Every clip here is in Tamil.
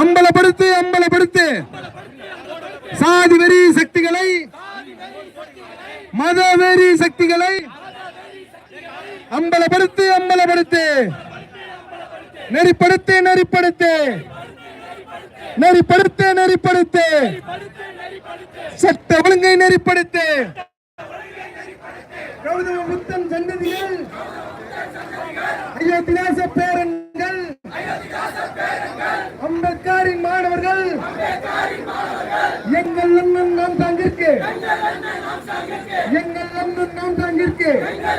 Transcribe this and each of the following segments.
அம்பலப்படுத்து அம்பலப்படுத்து. சாதி வெறி சக்திகளை மத வெறி சக்திகளை அம்பலப்படுத்து அம்பலப்படுத்து. நெறிப்படுத்து நெறிப்படுத்து. நெறிப்படுத்து நெறிப்படுத்து. சட்ட ஒழுங்கை நெறிப்படுத்து. கௌதம புத்தன் சன்னதிகள் அயோத்தியாச பேரன்கள் பேரன். அண்ணன் நாம் எங்கள்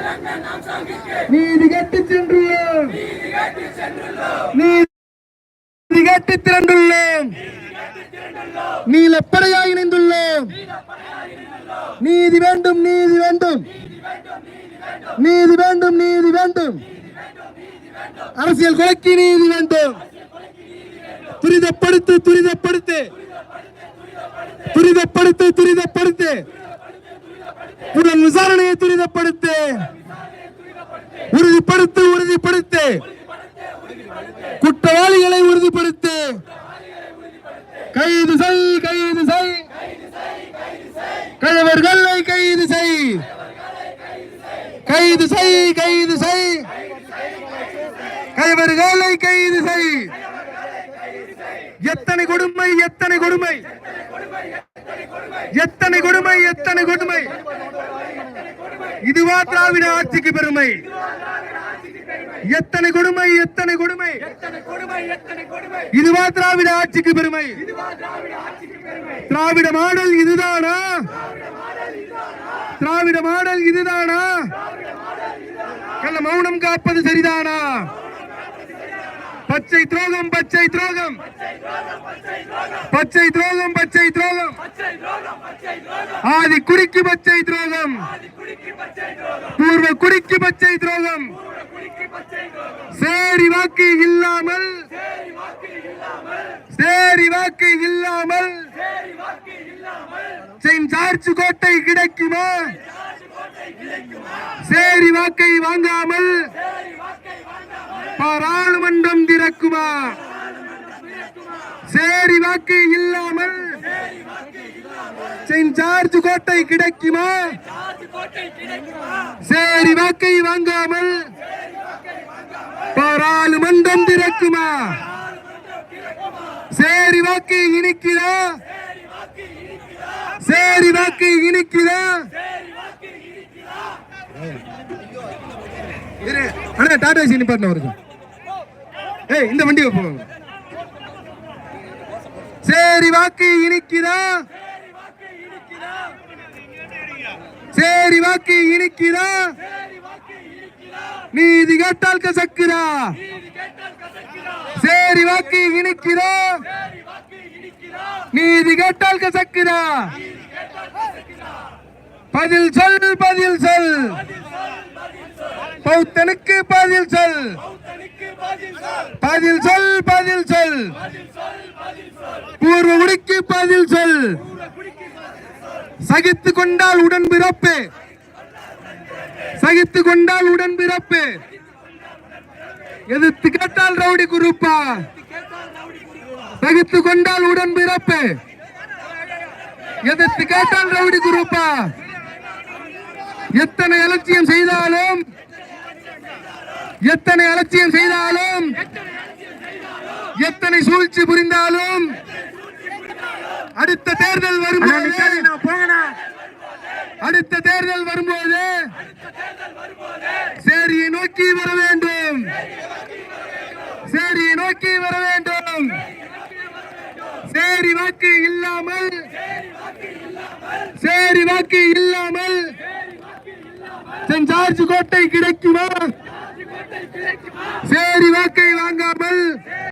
அண்ணன் நாம் தாங்கிற்கு நீதி கேட்டு சென்றுள்ளோம். நீதி கேட்டு திரண்டுள்ளோம். நீலப்படையாய் இணைந்துள்ளோம். நீதி வேண்டும் நீதி வேண்டும். நீதி வேண்டும் நீதி வேண்டும். அரசியல் கொலைக்கு நீதி வேண்டும். துரிதப்படுத்து துரிதப்படுத்து. துரிதப்படுத்து துரிதப்படுத்து. புலன் விசாரணையை துரிதப்படுத்து. உறுதிப்படுத்து உறுதிப்படுத்து. குற்றவாளிகளை உறுதிப்படுத்து. கைது செய் கைது செய். கழவர்களை கைது செய். கைது செய் கைது செய். கழவர்களை கைது செய். எத்தனை கொடுமை எத்தனை கொடுமை? எத்தனை கொடுமை எத்தனை கொடுமை? இதுவா திராவிட ஆட்சிக்கு பெருமை. எத்தனை கொடுமை எத்தனை கொடுமை? இதுவா திராவிட ஆட்சிக்கு பெருமை. திராவிட மாடல் இதுதானா? திராவிட மாடல் இதுதானா? கள்ள மௌனம் காப்பது சரிதானா? பச்சை துரோகம் பச்சை துரோகம். பச்சை துரோகம் பச்சை துரோகம். ஆதி குடிக்கு பச்சை துரோகம். பூர்வ குடிக்கு பச்சை துரோகம். சேரி வாக்கு இல்லாமல் சேரி வாக்கு இல்லாமல் செயின் சார்ஜ் கோட்டை கிடைக்குமா? சேரி வாக்கை வாங்காமல் பாராளுமன்றம் திறக்குமா? சேரி வாக்கு இல்லாமல் செயின் சார்ஜ் கோட்டை கிடைக்குமா? சேரி வாக்கை வாங்காமல் பாராளுமன்றம் திறக்குமா? சேரி வாக்கு இனிக்குதா? சேரி வாக்கு இனிக்குதா? டாடா சீனி பாட்டு வருது ஏய் இந்த வண்டி போங்க சரி வாக்கு இனிக்குதா? சரி வாக்கு இனிக்குதா? நீதி கேட்டால் கசக்குதா? சரி வாக்கு இனிக்குதா? நீதி கேட்டால் கசக்குதா? பதில் சொல் பதில் சொல். பௌத்தனுக்கு பதில் சொல். பதில் சொல் பதில் சொல். பூர்வ உடைக்கு பதில் சொல். சகித்து கொண்டால் உடன் பிறப்பு. சகித்து கொண்டால் உடன் பிறப்பு. எதிர்த்து கேட்டால் ரவுடி குரூப்பா சகித்து கொண்டால் உடன் பிறப்பு. எதிர்த்து கேட்டால் ரவுடி குரூப்பா எத்தனை அலட்சியம் செய்தாலும் எத்தனை அலட்சியம் செய்தாலும் எத்தனை சூழ்ச்சி புரிந்தாலும் அடுத்த தேர்தல் வரும்போது அடுத்த தேர்தல் வரும்போது சேரியை நோக்கி வர வேண்டும். சேரியை நோக்கி வர வேண்டும். சேரி வாக்கு இல்லாமல் சேரி வாக்கு இல்லாமல் சென்ட் ஜார்ஜ் கோட்டை